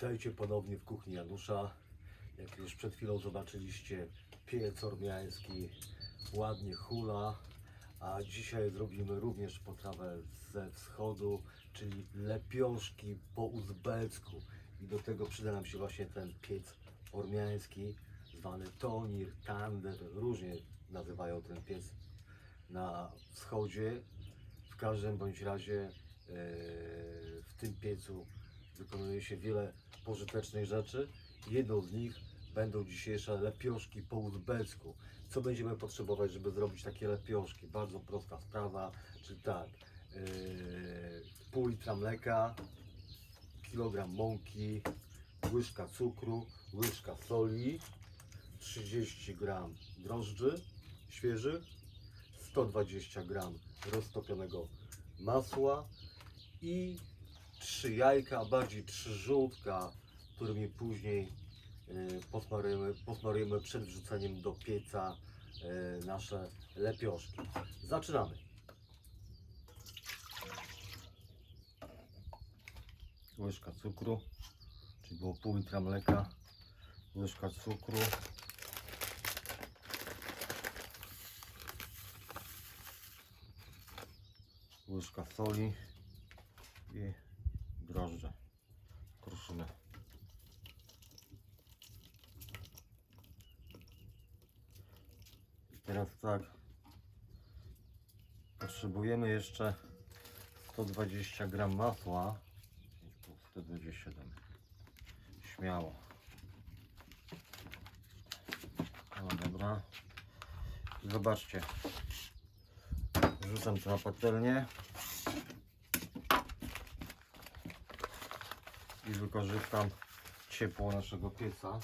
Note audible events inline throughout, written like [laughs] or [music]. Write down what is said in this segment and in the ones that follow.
Witajcie ponownie w kuchni Janusza. Jak już przed chwilą zobaczyliście, piec ormiański ładnie hula, a dzisiaj zrobimy również potrawę ze wschodu, czyli lepioszki po uzbecku. I do tego przyda nam się właśnie ten piec ormiański, zwany tonir, tander, różnie nazywają ten piec na wschodzie. W każdym bądź razie e, w tym piecu wykonuje się wiele pożytecznych rzeczy. Jedną z nich będą dzisiejsze lepioszki po uzbecku. Co będziemy potrzebować, żeby zrobić takie lepioszki? Bardzo prosta sprawa, czyli tak, yy, pół litra mleka, kilogram mąki, łyżka cukru, łyżka soli, 30 gram drożdży świeżych, 120 gram roztopionego masła i trzy jajka, a bardziej trzy żółtka, którymi później y, posmarujemy, posmarujemy przed wrzuceniem do pieca y, nasze lepioszki. Zaczynamy. Łyżka cukru, czyli było pół litra mleka, łyżka cukru, łyżka soli i drożdże. Kruszymy. I teraz tak. Potrzebujemy jeszcze 120 gram masła. 127. Śmiało. No dobra. Zobaczcie. Wrzucam to na patelnię. I wykorzystam ciepło naszego pieca.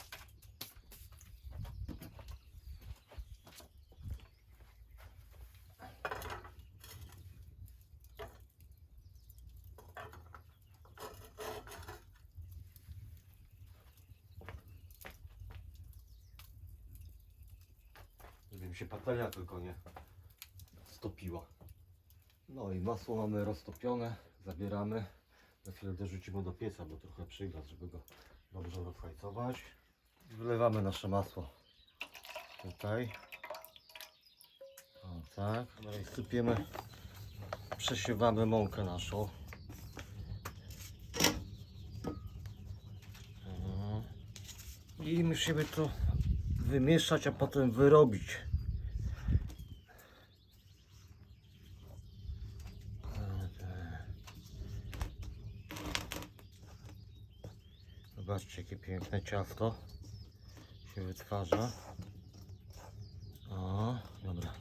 Żeby mi się patelnia tylko nie stopiła. No i masło mamy roztopione, zabieramy. Za chwilę dorzucimy do pieca, bo trochę przygaz, żeby go dobrze rozhajcować. Wylewamy nasze masło tutaj. O tak. I sypiemy, przesiewamy mąkę naszą. Mhm. I musimy to wymieszać, a potem wyrobić. Zobaczcie, jakie piękne ciasto się wytwarza. O, dobra.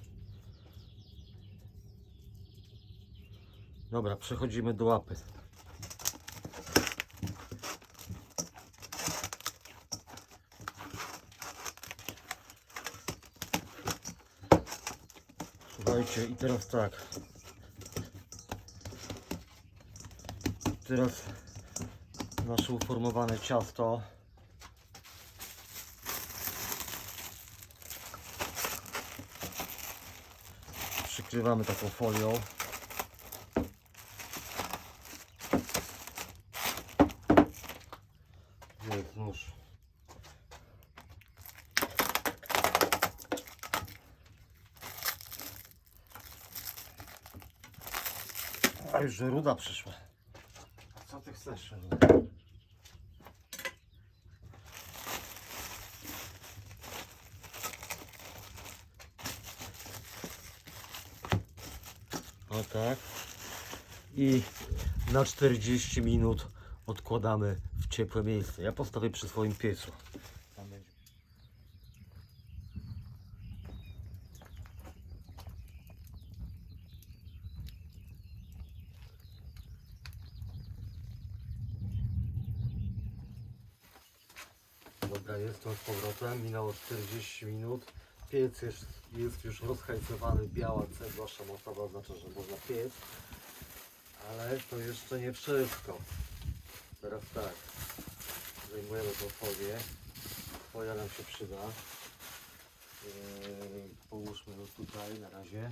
Dobra, przechodzimy do łapy. Słuchajcie, i teraz tak. Teraz nasze uformowane ciasto. Przykrywamy taką folią. Gdzie już ruda przyszła. Ruda? O tak. I na 40 minut odkładamy w ciepłe miejsce. Ja postawię przy swoim piecu. Tam będzie. Dobra, jestem z powrotem. Minęło 40 minut. Piec jest, jest już rozhajcowany. Biała cegła szamotowa oznacza, że można piec. Ale to jeszcze nie wszystko. Teraz tak. Zdejmujemy tą folię. Folia nam się przyda. Yy, połóżmy ją tutaj na razie.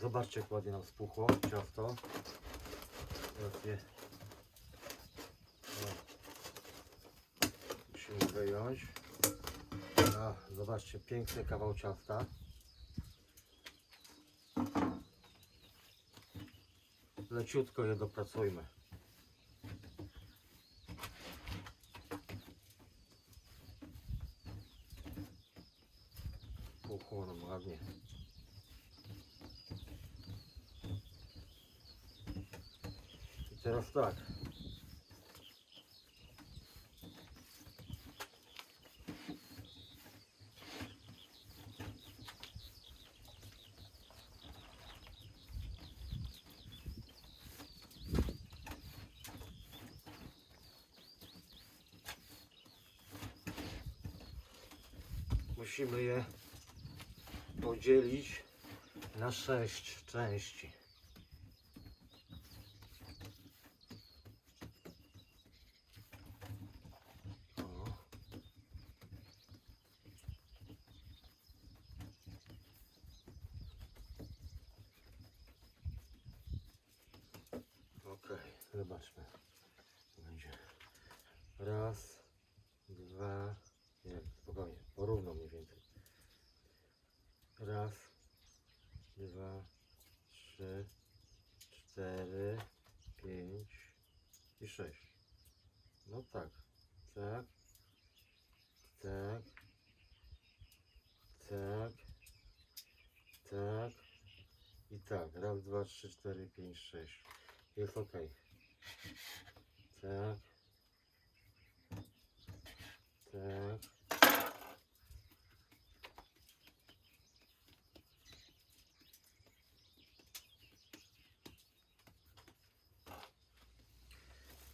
Zobaczcie jak ładnie nam spuchło ciasto. Teraz je o, wyjąć. A, zobaczcie, piękny kawał ciasta. Leciutko je dopracujmy. Pochłoną ładnie. I teraz tak. Musimy je podzielić na sześć części. Zobaczmy. Będzie raz, dwa, nie, spokojnie, porówno mniej więcej. Raz, dwa, trzy, cztery, pięć i. No tak, tak, tak, tak, tak i tak. Raz, dwa, trzy, cztery, pięć, sześć. Jest ok. Tak. Tak.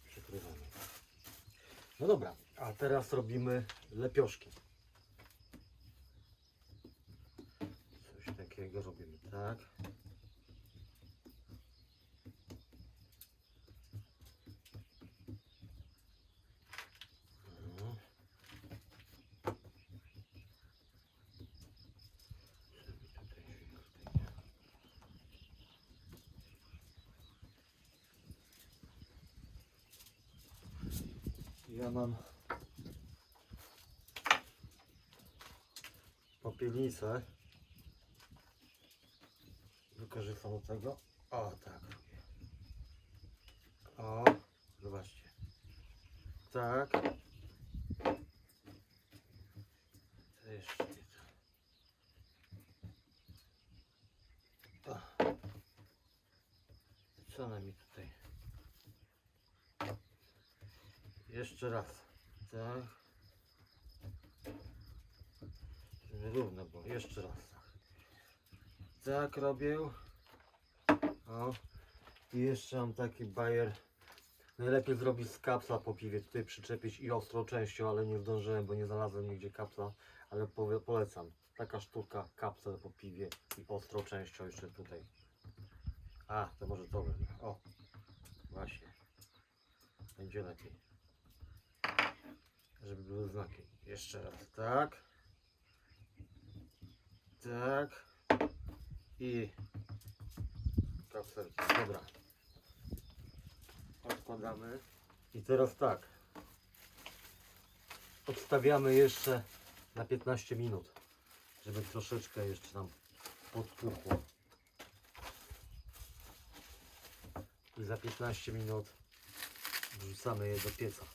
Przykrywamy. No dobra, a teraz robimy lepioszki. Coś takiego robimy, tak? No. Żeby tutaj się tutaj nie- Ja mam popielnicę. Wykorzystam do tego. O, tak. O, zobaczcie. Tak. Co nam mi tutaj? Jeszcze raz. Tak. Żeby Równo było. Jeszcze raz. Tak robię. O. I jeszcze mam taki bajer. Najlepiej zrobić z kapsla po piwie. Tutaj przyczepić i ostrą częścią, ale nie zdążyłem, bo nie znalazłem nigdzie kapsla. Ale polecam. Taka sztuka, kapsel po piwie i ostrą częścią jeszcze tutaj. A, to może to wezmę. O. Właśnie. Będzie lepiej żeby były znaki. Jeszcze raz, tak. Tak. I kapselki. Dobra. Odkładamy. I teraz tak. Odstawiamy jeszcze na 15 minut, żeby troszeczkę jeszcze nam podpuchło. I za 15 minut wrzucamy je do pieca.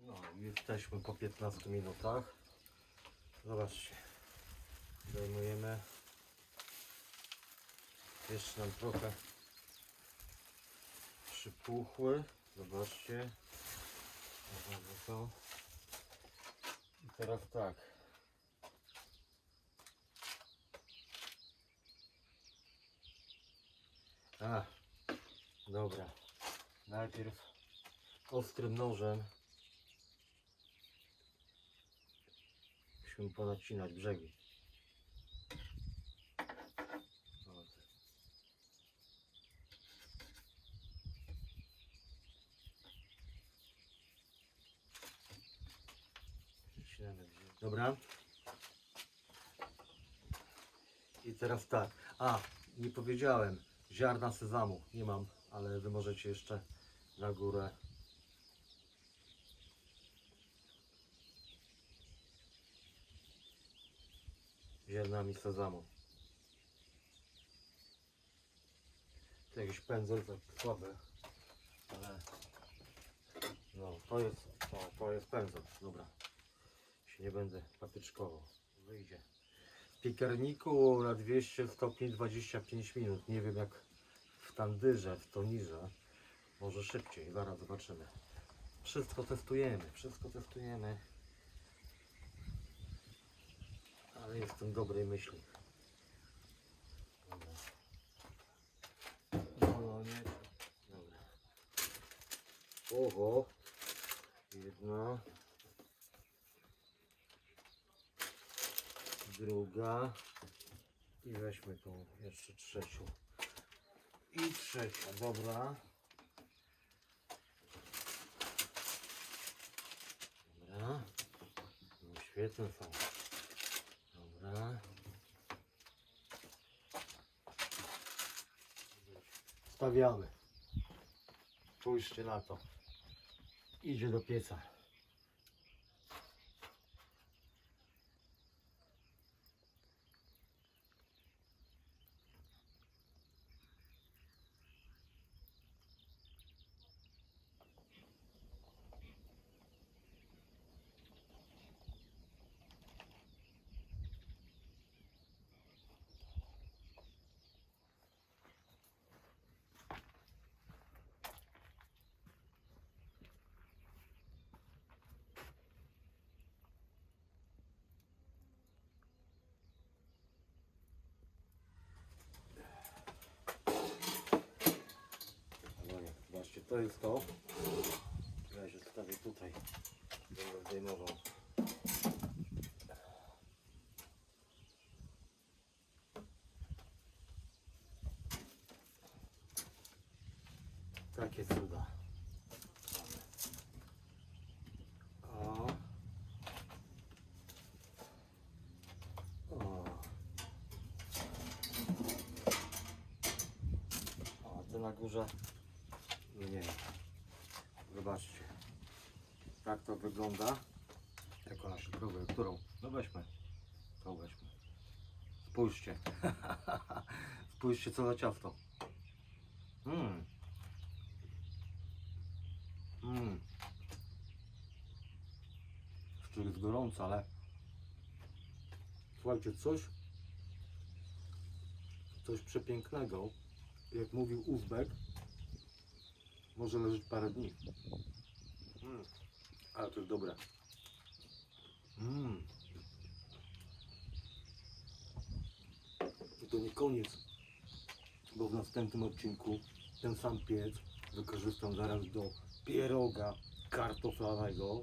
No i jesteśmy po 15 minutach. Zobaczcie. Zdejmujemy. Jeszcze nam trochę przypuchły. Zobaczcie. To. I teraz tak. A, dobra. Najpierw ostrym nożem musimy ponacinać brzegi. Dobra. I teraz tak. A, nie powiedziałem. Ziarna sezamu nie mam, ale wy możecie jeszcze na górę. Ziarnami sezamu. To jakiś pędzel tak słaby, ale no to jest, to, to jest pędzel, dobra. Nie będę patyczkował, wyjdzie. W piekarniku na 200 stopni 25 minut, nie wiem jak w tandyrze, w tonirze, może szybciej, zaraz zobaczymy. Wszystko testujemy, wszystko testujemy. Ale jestem dobrej myśli. Oho. Jedna. Druga. I weźmy tą jeszcze trzecią. I trzecia, dobra. Dobra. No, świetne są. Dobra. Stawiamy. Spójrzcie na to. Idzie do pieca. Dobra, zobaczcie, to jest to. Ja się stawię tutaj. Będę zdejmował. Takie cuda. O. O. O, to na górze. Nie. Zobaczcie. Tak to wygląda. Jak ona się próbuje. Którą? No weźmy. Tą weźmy. Spójrzcie. [laughs] Spójrzcie co za ciasto. Mmm. Mmm. Jeszcze jest gorąco, ale słuchajcie, coś coś przepięknego. Jak mówił Uzbek, może leżeć parę dni. Mm. Ale to jest dobre. Mm. I to nie koniec, bo w następnym odcinku ten sam piec wykorzystam zaraz do pieroga kartoflanego,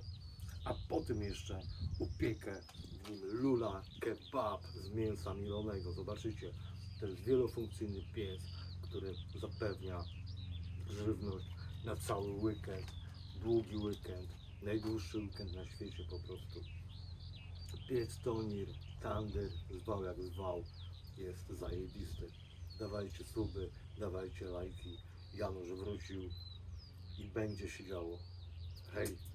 a potem jeszcze upiekę w nim lula kebab z mięsa milonego. Zobaczycie, to jest wielofunkcyjny piec, który zapewnia żywność na cały weekend, długi weekend, najdłuższy weekend na świecie po prostu. Piec Tonir, Tander, zwał jak zwał, jest zajebisty. Dawajcie suby, dawajcie lajki. Janusz wrócił i będzie się działo. Hej!